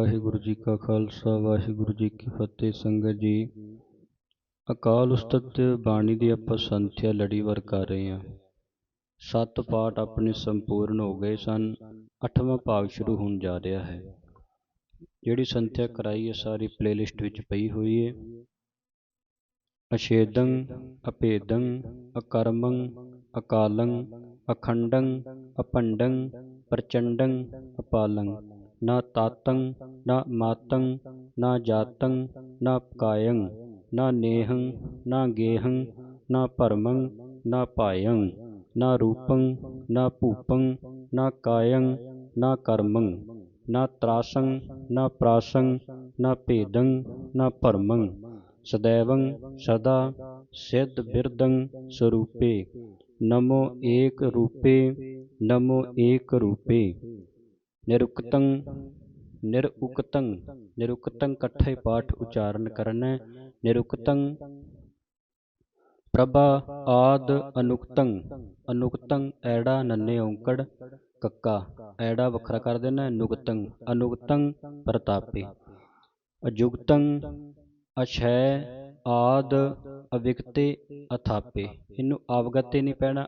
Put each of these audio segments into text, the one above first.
ਵਾਹਿਗੁਰੂ ਜੀ ਕਾ ਖਾਲਸਾ, ਵਾਹਿਗੁਰੂ ਜੀ ਕੀ ਫਤਿਹ। ਸੰਗਤ ਜੀ, ਅਕਾਲ ਉਸਤਤ ਬਾਣੀ ਦੀ ਆਪਾਂ ਸੰਥਿਆ ਲੜੀਵਾਰ ਕਰ ਰਹੇ ਹਾਂ। ਸੱਤ ਪਾਠ ਆਪਣੇ ਸੰਪੂਰਨ ਹੋ ਗਏ ਸਨ। ਅੱਠਵਾਂ ਭਾਗ ਸ਼ੁਰੂ ਹੋਣ ਜਾ ਰਿਹਾ ਹੈ। ਜਿਹੜੀ ਸੰਥਿਆ ਕਰਾਈ ਹੈ, ਸਾਰੀ ਪਲੇਲਿਸਟ ਵਿੱਚ ਪਈ ਹੋਈ ਹੈ। ਅਛੇਦੰ, ਅਭੇਦੰ, ਅਕਰਮੰ, ਅਕਾਲੰ, ਅਖੰਡੰ, ਅਪੰਡੰ, ਪ੍ਰਚੰਡੰ, ਅਪਾਲੰ। न तातं न मातं न जातं न पकायं न नेहं न गेहं न भरमं न पायं न रूपं न भूपं न कायं न कर्मं न त्रासं न प्रासं न भेदं न भरमं सदैवं सदा सिद्ध बिरदं स्वरूपे नमो एक रूपे नमो एक रूपे ਨਿਰੁਕਤੰ ਨਿਰਉਕਤੰ ਨਿਰੁਕਤੰ ਇਕੱਠੇ ਪਾਠ ਉਚਾਰਨ ਕਰਨਾ ਨਿਰੁਕਤੰ ਪ੍ਰਭਾ ਆਦ ਅਨੁਕਤੰ ਅਨੁਕਤੰ ਐੜਾ ਨੰਨੇ ਔਂਕੜ, ਕੱਕਾ ਐੜਾ ਵੱਖਰਾ ਕਰ ਦੇਣਾ ਨੁਕਤੰ ਅਨੁਕਤੰ ਪ੍ਰਤਾਪੇ। ਅਜੁਗਤੰ ਅਛੈ ਆਦ ਅਵਿਕਤੇ ਅਥਾਪੇ। ਇਹਨੂੰ ਅਵਗਤੇ ਨਹੀਂ ਪੈਣਾ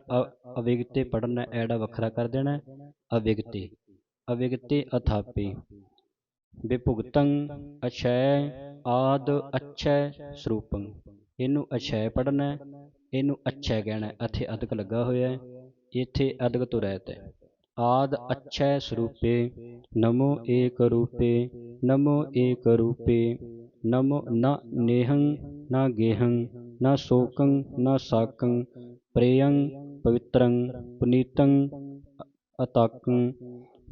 ਅਵਿਗਤੇ ਪੜਨਾ ਐੜਾ ਵੱਖਰਾ ਕਰ ਦੇਣਾ, ਅਵਿਗਤੇ। ਅਵਿਗਤੇ ਅਥਾਪੇ। ਵਿਭੁਗਤੰ ਅਛੈ ਆਦ ਅਛੈ ਸਰੂਪੰ। ਇਹਨੂੰ ਅਛੈ ਪੜਨਾ ਇਹਨੂੰ ਅਛੈ ਕਹਿਣਾ ਇੱਥੇ ਅਧਿਕ ਲੱਗਾ ਹੋਇਆ ਹੈ ਇੱਥੇ ਅਧਿਕ ਤੋਂ। ਰਹਿਤ ਹੈ ਆਦ ਅਛੈ ਸਰੂਪੇ, ਨਮੋ ਏਕ ਰੂਪੇ, ਨਮੋ ਏਕ ਰੂਪੇ, ਨਮੋ ਨ ਨੇਹੰ, ਨ ਗੇਹੰ, ਨ ਸ਼ੋਕੰ, ਨ ਸਾਕੰ, ਪ੍ਰੇਯੰ, ਪਵਿੱਤਰੰ, ਪੁਨੀਤੰ ਅਤਾਕੰ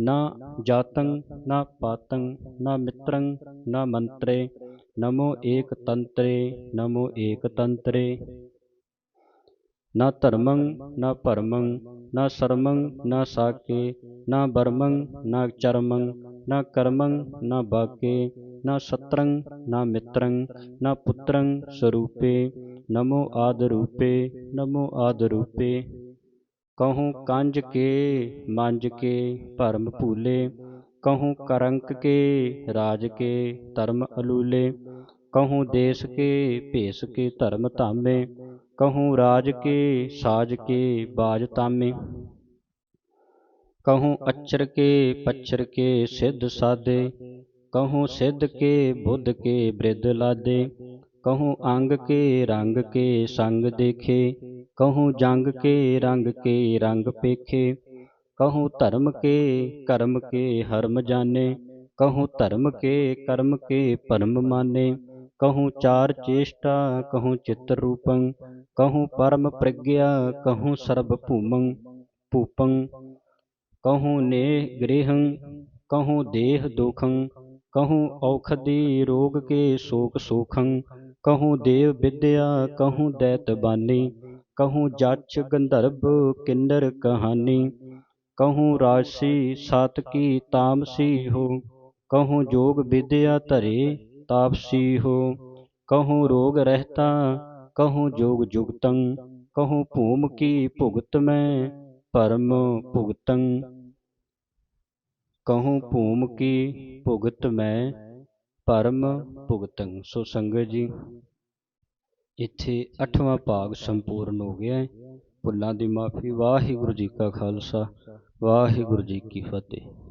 न जातं न पातं न मित्रं न मंत्रे, नमो एकतन्त्रे नमो एकतन्त्रे न धर्मं न परमं न शर्मं न साके, न वर्मं न चर्मं न कर्मं न बाके, न शत्रं न मित्रं न पुत्रं स्वरूपे, नमो आदरूपे नमो आदरूपे। ਕਹੂੰ ਕੰਜ ਕੇ ਮੰਜ ਕੇ ਭਰਮ ਭੂਲੇ ਕਹੂੰ ਕਰੰਕ ਕੇ ਰਾਜ ਕੇ ਧਰਮ ਅਲੂਲੇ ਕਹੂੰ ਦੇਸ ਕੇ ਭੇਸ ਕੇ ਧਰਮ ਧਾਮੇ ਕਹੂੰ ਰਾਜ ਕੇ ਸਾਜ ਕੇ ਬਾਜ ਤਾਮੇ ਕਹੂੰ ਅਚਰ ਕੇ ਪਛਰ ਕੇ ਸਿੱਧ ਸਾਦੇ ਕਹੂੰ ਸਿੱਧ ਕੇ ਬੁੱਧ ਕੇ ਬ੍ਰਿਧ ਲਾਦੇ ਕਹੂੰ ਅੰਗ ਕੇ ਰੰਗ ਕੇ ਸੰਗ ਦੇਖੇ ਕਹੂੰ ਜੰਗ ਕੇ ਰੰਗ ਕੇ ਰੰਗ ਪੇਖੇ। ਕਹੂੰ ਧਰਮ ਕੇ ਕਰਮ ਕੇ ਹਰਮ ਜਾਣੇ। ਕਹੂੰ ਧਰਮ ਕੇ ਕਰਮ ਕੇ ਭਰਮ ਮਾਨੇ। ਕਹੂੰ ਚਾਰ ਚੇਸ਼ਟਾ ਕਹੂੰ ਚਿਤ੍ਰ ਰੂਪੰ। ਕਹੂੰ ਪਰਮ ਪ੍ਰਗਿਆ ਕਹੂੰ ਸਰਬ ਭੂਮੰ ਭੂਪੰ। ਕਹੂੰ ਨੇ ਗ੍ਰਹਿੰ ਕਹੂੰ ਦੇਹ ਦੁਖੰ ਕਹੂੰ ਔਖਦੀ ਰੋਗ ਕੇ ਸ਼ੋਕ ਸੋਖੰ। ਕਹੂੰ ਦੇਵ ਵਿਦਿਆ ਕਹੂੰ ਦੈਤ ਬਾਨੀ। ਕਹੂੰ ਜਚ ਗੰਧਰਵ ਕਿੰਨਰ ਕਹਾਨੀ ਕਹੂੰ ਰਾਜਸੀ ਸਾਤਕੀ ਤਾਮਸੀ ਹੋ ਕਹੂੰ ਜੋਗ ਵਿਦਿਆ ਧਰੇ ਤਾਪਸੀ ਹੋ ਕਹੂੰ ਰੋਗ ਰਹਿਤਾ ਕਹੂੰ ਜੋਗ ਜੁਗਤੰ ਕਹੂੰ ਭੂਮ ਕੀ ਭੁਗਤ ਮੈਂ ਪਰਮ ਭੁਗਤੰ ਕਹੂੰ ਭੂਮ ਕੀ ਭੁਗਤ ਮੈਂ ਪਰਮ ਭੁਗਤੰ ਸੋ ਸੰਗਤ ਜੀ ਇੱਥੇ ਅੱਠਵਾਂ ਭਾਗ ਸੰਪੂਰਨ ਹੋ ਗਿਆ ਹੈ। ਭੁੱਲਾਂ ਦੀ ਮਾਫੀ। ਵਾਹਿਗੁਰੂ ਜੀ ਕਾ ਖਾਲਸਾ, ਵਾਹਿਗੁਰੂ ਜੀ ਕੀ ਫਤਿਹ।